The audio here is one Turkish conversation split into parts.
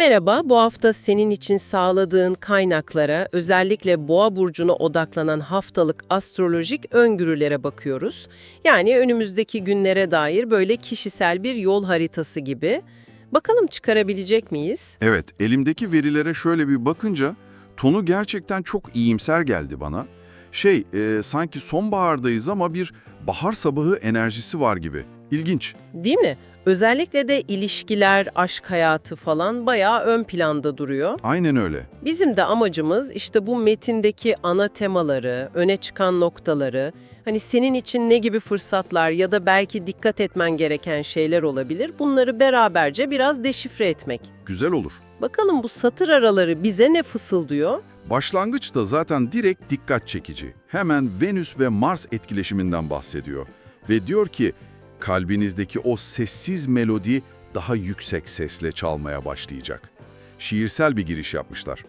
Merhaba, bu hafta senin için sağladığın kaynaklara, özellikle Boğa burcuna odaklanan haftalık astrolojik öngörülere bakıyoruz. Yani önümüzdeki günlere dair böyle kişisel bir yol haritası gibi. Bakalım çıkarabilecek miyiz? Evet, elimdeki verilere şöyle bir bakınca tonu gerçekten çok iyimser geldi bana. Şey, e, sanki sonbahardayız ama bir bahar sabahı enerjisi var gibi. İlginç. Değil mi? Özellikle de ilişkiler, aşk hayatı falan bayağı ön planda duruyor. Aynen öyle. Bizim de amacımız işte bu metindeki ana temaları, öne çıkan noktaları, hani senin için ne gibi fırsatlar ya da belki dikkat etmen gereken şeyler olabilir, bunları beraberce biraz deşifre etmek. Güzel olur. Bakalım bu satır araları bize ne fısıldıyor? Başlangıçta zaten direkt dikkat çekici. Hemen Venüs ve Mars etkileşiminden bahsediyor. Ve diyor ki, kalbinizdeki o sessiz melodi daha yüksek sesle çalmaya başlayacak. Şiirsel bir giriş yapmışlar.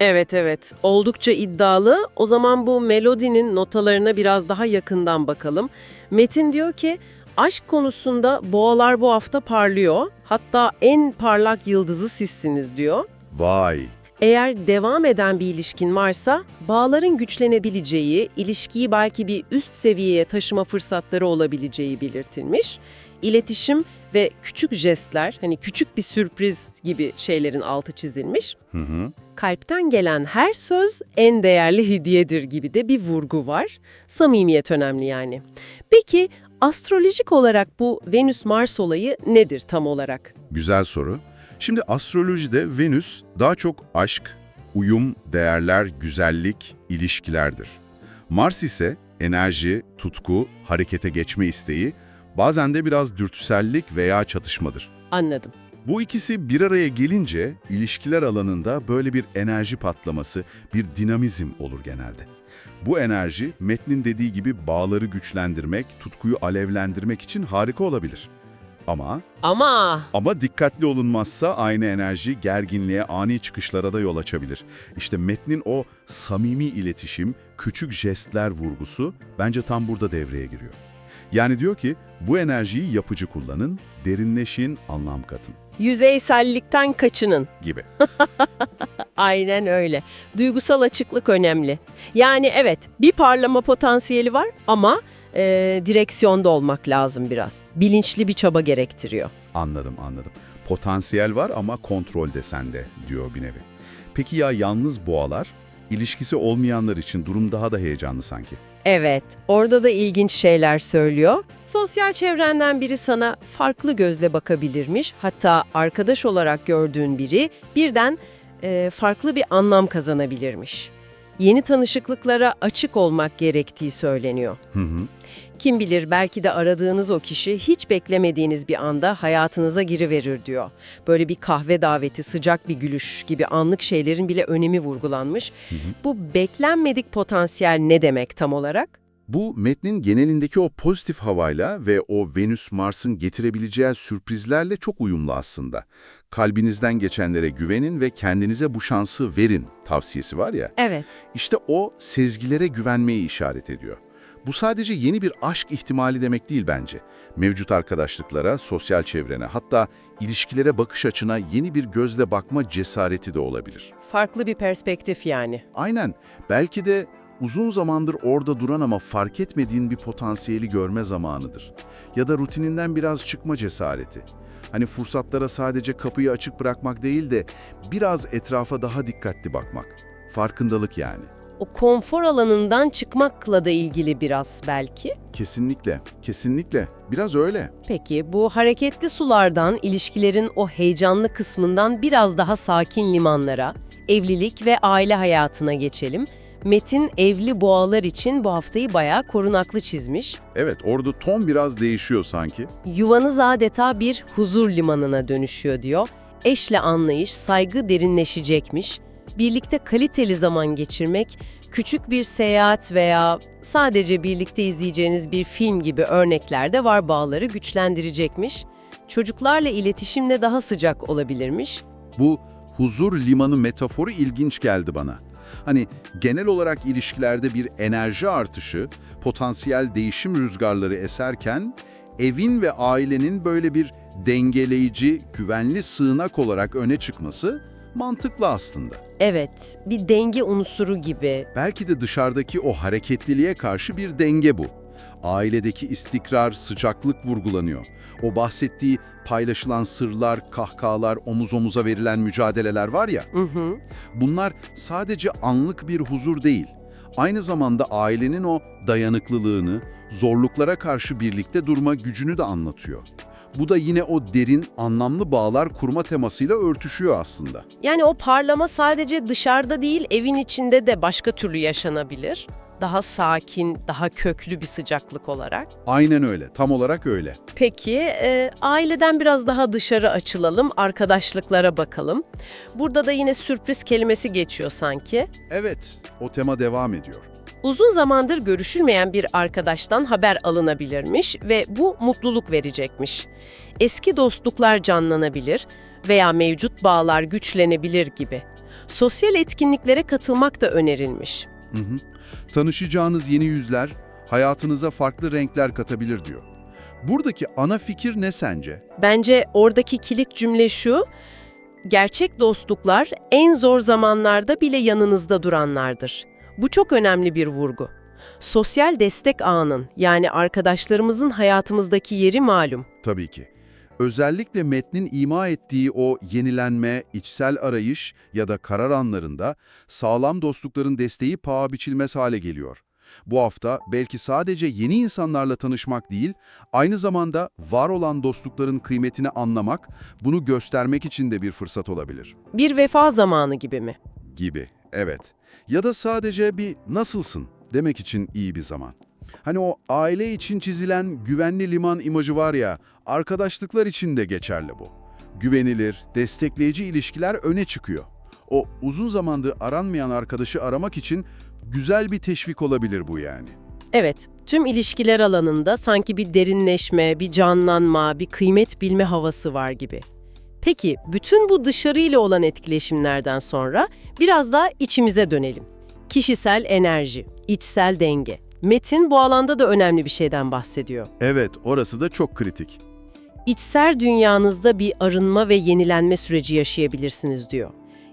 Evet evet, oldukça iddialı. O zaman bu melodinin notalarına biraz daha yakından bakalım. Metin diyor ki, aşk konusunda boğalar bu hafta parlıyor. Hatta en parlak yıldızı sizsiniz diyor. Vay! Eğer devam eden bir ilişkin varsa, bağların güçlenebileceği, ilişkiyi belki bir üst seviyeye taşıma fırsatları olabileceği belirtilmiş. İletişim ve küçük jestler, hani küçük bir sürpriz gibi şeylerin altı çizilmiş. Hı hı. Kalpten gelen her söz en değerli hediyedir gibi de bir vurgu var. Samimiyet önemli yani. Peki astrolojik olarak bu Venüs-Mars olayı nedir tam olarak? Güzel soru. Şimdi astrolojide Venüs daha çok aşk, uyum, değerler, güzellik, ilişkilerdir. Mars ise enerji, tutku, harekete geçme isteği, bazen de biraz dürtüsellik veya çatışmadır. Anladım. Bu ikisi bir araya gelince ilişkiler alanında böyle bir enerji patlaması, bir dinamizm olur genelde. Bu enerji metnin dediği gibi bağları güçlendirmek, tutkuyu alevlendirmek için harika olabilir. Ama Ama ama dikkatli olunmazsa aynı enerji gerginliğe, ani çıkışlara da yol açabilir. İşte metnin o samimi iletişim, küçük jestler vurgusu bence tam burada devreye giriyor. Yani diyor ki bu enerjiyi yapıcı kullanın, derinleşin, anlam katın yüzeysellikten kaçının. gibi. Aynen öyle. Duygusal açıklık önemli. Yani evet bir parlama potansiyeli var ama e, direksiyonda olmak lazım biraz. Bilinçli bir çaba gerektiriyor. Anladım, anladım. Potansiyel var ama kontrol de sende diyor bir nevi. Peki ya yalnız boğalar? İlişkisi olmayanlar için durum daha da heyecanlı sanki. Evet, orada da ilginç şeyler söylüyor. Sosyal çevrenden biri sana farklı gözle bakabilirmiş. Hatta arkadaş olarak gördüğün biri birden e, farklı bir anlam kazanabilirmiş. Yeni tanışıklıklara açık olmak gerektiği söyleniyor. Hı hı. Kim bilir belki de aradığınız o kişi hiç beklemediğiniz bir anda hayatınıza giriverir diyor. Böyle bir kahve daveti, sıcak bir gülüş gibi anlık şeylerin bile önemi vurgulanmış. Bu beklenmedik potansiyel ne demek tam olarak? Bu metnin genelindeki o pozitif havayla ve o Venüs-Mars'ın getirebileceği sürprizlerle çok uyumlu aslında. Kalbinizden geçenlere güvenin ve kendinize bu şansı verin tavsiyesi var ya. Evet. İşte o sezgilere güvenmeyi işaret ediyor. Bu sadece yeni bir aşk ihtimali demek değil bence. Mevcut arkadaşlıklara, sosyal çevrene, hatta ilişkilere bakış açına yeni bir gözle bakma cesareti de olabilir. Farklı bir perspektif yani. Aynen. Belki de uzun zamandır orada duran ama fark etmediğin bir potansiyeli görme zamanıdır. Ya da rutininden biraz çıkma cesareti. Hani fırsatlara sadece kapıyı açık bırakmak değil de biraz etrafa daha dikkatli bakmak. Farkındalık yani. O konfor alanından çıkmakla da ilgili biraz belki. Kesinlikle, kesinlikle. Biraz öyle. Peki bu hareketli sulardan, ilişkilerin o heyecanlı kısmından biraz daha sakin limanlara, evlilik ve aile hayatına geçelim. Metin evli boğalar için bu haftayı bayağı korunaklı çizmiş. Evet, orada ton biraz değişiyor sanki. Yuvanız adeta bir huzur limanına dönüşüyor diyor. Eşle anlayış, saygı derinleşecekmiş. Birlikte kaliteli zaman geçirmek, küçük bir seyahat veya sadece birlikte izleyeceğiniz bir film gibi örnekler de var bağları güçlendirecekmiş. Çocuklarla iletişimle daha sıcak olabilirmiş. Bu huzur limanı metaforu ilginç geldi bana. Hani genel olarak ilişkilerde bir enerji artışı, potansiyel değişim rüzgarları eserken evin ve ailenin böyle bir dengeleyici, güvenli sığınak olarak öne çıkması mantıklı aslında. Evet, bir denge unsuru gibi. Belki de dışarıdaki o hareketliliğe karşı bir denge bu. Ailedeki istikrar, sıcaklık vurgulanıyor. O bahsettiği paylaşılan sırlar, kahkahalar, omuz omuza verilen mücadeleler var ya, Hı hı. bunlar sadece anlık bir huzur değil. Aynı zamanda ailenin o dayanıklılığını, zorluklara karşı birlikte durma gücünü de anlatıyor. Bu da yine o derin, anlamlı bağlar kurma temasıyla örtüşüyor aslında. Yani o parlama sadece dışarıda değil, evin içinde de başka türlü yaşanabilir. Daha sakin, daha köklü bir sıcaklık olarak. Aynen öyle, tam olarak öyle. Peki, e, aileden biraz daha dışarı açılalım, arkadaşlıklara bakalım. Burada da yine sürpriz kelimesi geçiyor sanki. Evet, o tema devam ediyor. Uzun zamandır görüşülmeyen bir arkadaştan haber alınabilirmiş ve bu mutluluk verecekmiş. Eski dostluklar canlanabilir veya mevcut bağlar güçlenebilir gibi. Sosyal etkinliklere katılmak da önerilmiş. Hı hı. Tanışacağınız yeni yüzler hayatınıza farklı renkler katabilir diyor. Buradaki ana fikir ne sence? Bence oradaki kilit cümle şu, gerçek dostluklar en zor zamanlarda bile yanınızda duranlardır. Bu çok önemli bir vurgu. Sosyal destek ağının yani arkadaşlarımızın hayatımızdaki yeri malum. Tabii ki. Özellikle metnin ima ettiği o yenilenme, içsel arayış ya da karar anlarında sağlam dostlukların desteği paha biçilmez hale geliyor. Bu hafta belki sadece yeni insanlarla tanışmak değil, aynı zamanda var olan dostlukların kıymetini anlamak, bunu göstermek için de bir fırsat olabilir. Bir vefa zamanı gibi mi? Gibi, evet. Ya da sadece bir nasılsın demek için iyi bir zaman. Hani o aile için çizilen güvenli liman imajı var ya, arkadaşlıklar için de geçerli bu. Güvenilir, destekleyici ilişkiler öne çıkıyor. O uzun zamandır aranmayan arkadaşı aramak için güzel bir teşvik olabilir bu yani. Evet, tüm ilişkiler alanında sanki bir derinleşme, bir canlanma, bir kıymet bilme havası var gibi. Peki, bütün bu dışarıyla olan etkileşimlerden sonra biraz daha içimize dönelim. Kişisel enerji, içsel denge. Metin bu alanda da önemli bir şeyden bahsediyor. Evet, orası da çok kritik. İçsel dünyanızda bir arınma ve yenilenme süreci yaşayabilirsiniz diyor.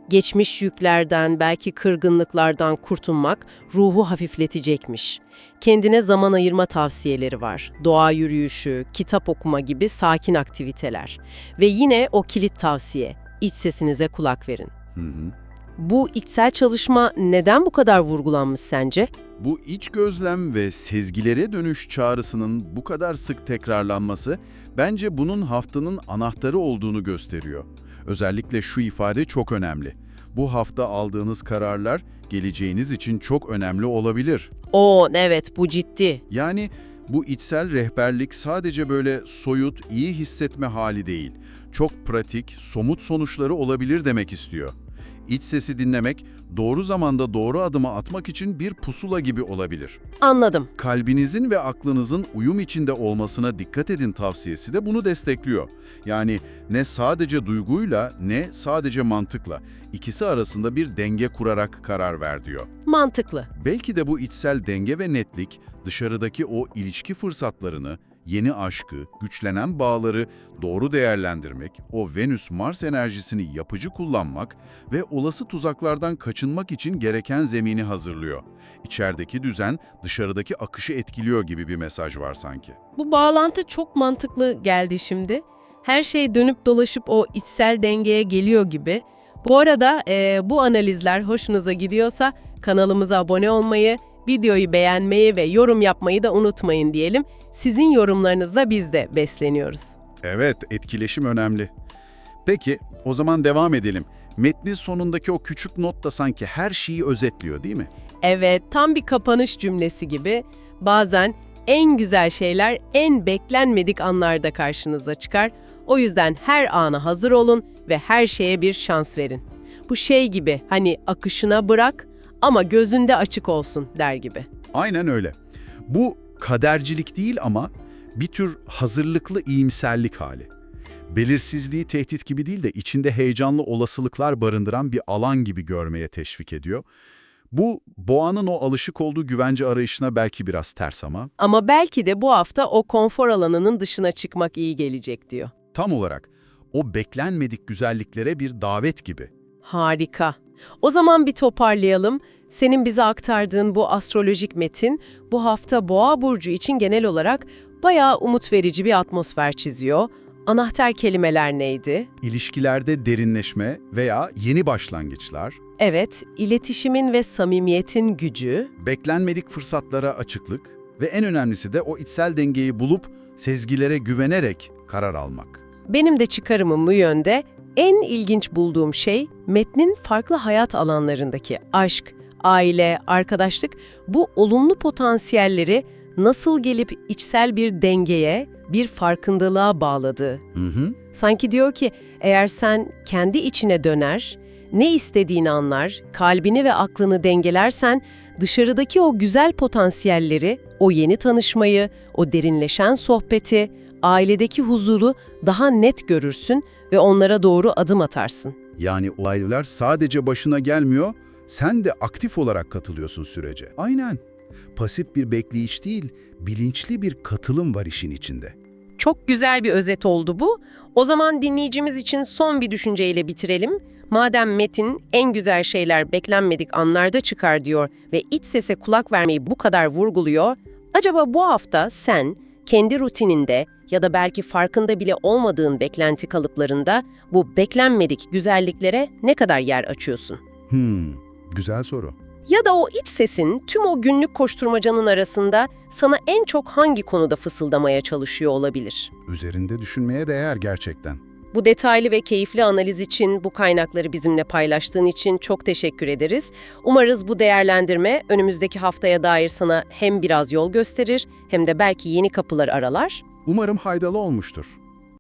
Geçmiş yüklerden, belki kırgınlıklardan kurtulmak ruhu hafifletecekmiş. Kendine zaman ayırma tavsiyeleri var. Doğa yürüyüşü, kitap okuma gibi sakin aktiviteler. Ve yine o kilit tavsiye, iç sesinize kulak verin. Hı hı. Bu içsel çalışma neden bu kadar vurgulanmış sence? Bu iç gözlem ve sezgilere dönüş çağrısının bu kadar sık tekrarlanması bence bunun haftanın anahtarı olduğunu gösteriyor. Özellikle şu ifade çok önemli. Bu hafta aldığınız kararlar geleceğiniz için çok önemli olabilir. Oo evet bu ciddi. Yani bu içsel rehberlik sadece böyle soyut, iyi hissetme hali değil. Çok pratik, somut sonuçları olabilir demek istiyor. İç sesi dinlemek, doğru zamanda doğru adımı atmak için bir pusula gibi olabilir. Anladım. Kalbinizin ve aklınızın uyum içinde olmasına dikkat edin tavsiyesi de bunu destekliyor. Yani ne sadece duyguyla ne sadece mantıkla ikisi arasında bir denge kurarak karar ver diyor. Mantıklı. Belki de bu içsel denge ve netlik dışarıdaki o ilişki fırsatlarını, yeni aşkı, güçlenen bağları doğru değerlendirmek, o Venüs-Mars enerjisini yapıcı kullanmak ve olası tuzaklardan kaçınmak için gereken zemini hazırlıyor. İçerideki düzen dışarıdaki akışı etkiliyor gibi bir mesaj var sanki. Bu bağlantı çok mantıklı geldi şimdi. Her şey dönüp dolaşıp o içsel dengeye geliyor gibi. Bu arada e, bu analizler hoşunuza gidiyorsa kanalımıza abone olmayı, videoyu beğenmeyi ve yorum yapmayı da unutmayın diyelim. Sizin yorumlarınızla biz de besleniyoruz. Evet, etkileşim önemli. Peki, o zaman devam edelim. Metnin sonundaki o küçük not da sanki her şeyi özetliyor değil mi? Evet, tam bir kapanış cümlesi gibi. Bazen en güzel şeyler en beklenmedik anlarda karşınıza çıkar. O yüzden her ana hazır olun ve her şeye bir şans verin. Bu şey gibi hani akışına bırak ama gözünde açık olsun der gibi. Aynen öyle. Bu kadercilik değil ama bir tür hazırlıklı iyimserlik hali. Belirsizliği tehdit gibi değil de içinde heyecanlı olasılıklar barındıran bir alan gibi görmeye teşvik ediyor. Bu boğanın o alışık olduğu güvence arayışına belki biraz ters ama Ama belki de bu hafta o konfor alanının dışına çıkmak iyi gelecek diyor. tam olarak o beklenmedik güzelliklere bir davet gibi. Harika. O zaman bir toparlayalım. Senin bize aktardığın bu astrolojik metin bu hafta Boğa burcu için genel olarak bayağı umut verici bir atmosfer çiziyor. Anahtar kelimeler neydi? İlişkilerde derinleşme veya yeni başlangıçlar, Evet, iletişimin ve samimiyetin gücü. beklenmedik fırsatlara açıklık ve en önemlisi de o içsel dengeyi bulup sezgilere güvenerek karar almak. Benim de çıkarımım bu yönde. En ilginç bulduğum şey metnin farklı hayat alanlarındaki aşk, aile, arkadaşlık bu olumlu potansiyelleri nasıl gelip içsel bir dengeye, bir farkındalığa bağladığı. Hı hı. Sanki diyor ki eğer sen kendi içine döner, ne istediğini anlar, kalbini ve aklını dengelersen dışarıdaki o güzel potansiyelleri, o yeni tanışmayı, o derinleşen sohbeti, ailedeki huzuru daha net görürsün ve onlara doğru adım atarsın. Yani olaylar sadece başına gelmiyor, sen de aktif olarak katılıyorsun sürece. Aynen. Pasif bir bekleyiş değil, bilinçli bir katılım var işin içinde. Çok güzel bir özet oldu bu. O zaman dinleyicimiz için son bir düşünceyle bitirelim. Madem Metin en güzel şeyler beklenmedik anlarda çıkar diyor ve iç sese kulak vermeyi bu kadar vurguluyor, acaba bu hafta sen kendi rutininde ya da belki farkında bile olmadığın beklenti kalıplarında bu beklenmedik güzelliklere ne kadar yer açıyorsun? Hmm, güzel soru. Ya da o iç sesin tüm o günlük koşturmacanın arasında sana en çok hangi konuda fısıldamaya çalışıyor olabilir? Üzerinde düşünmeye değer gerçekten. Bu detaylı ve keyifli analiz için, bu kaynakları bizimle paylaştığın için çok teşekkür ederiz. Umarız bu değerlendirme önümüzdeki haftaya dair sana hem biraz yol gösterir hem de belki yeni kapılar aralar. Umarım faydalı olmuştur.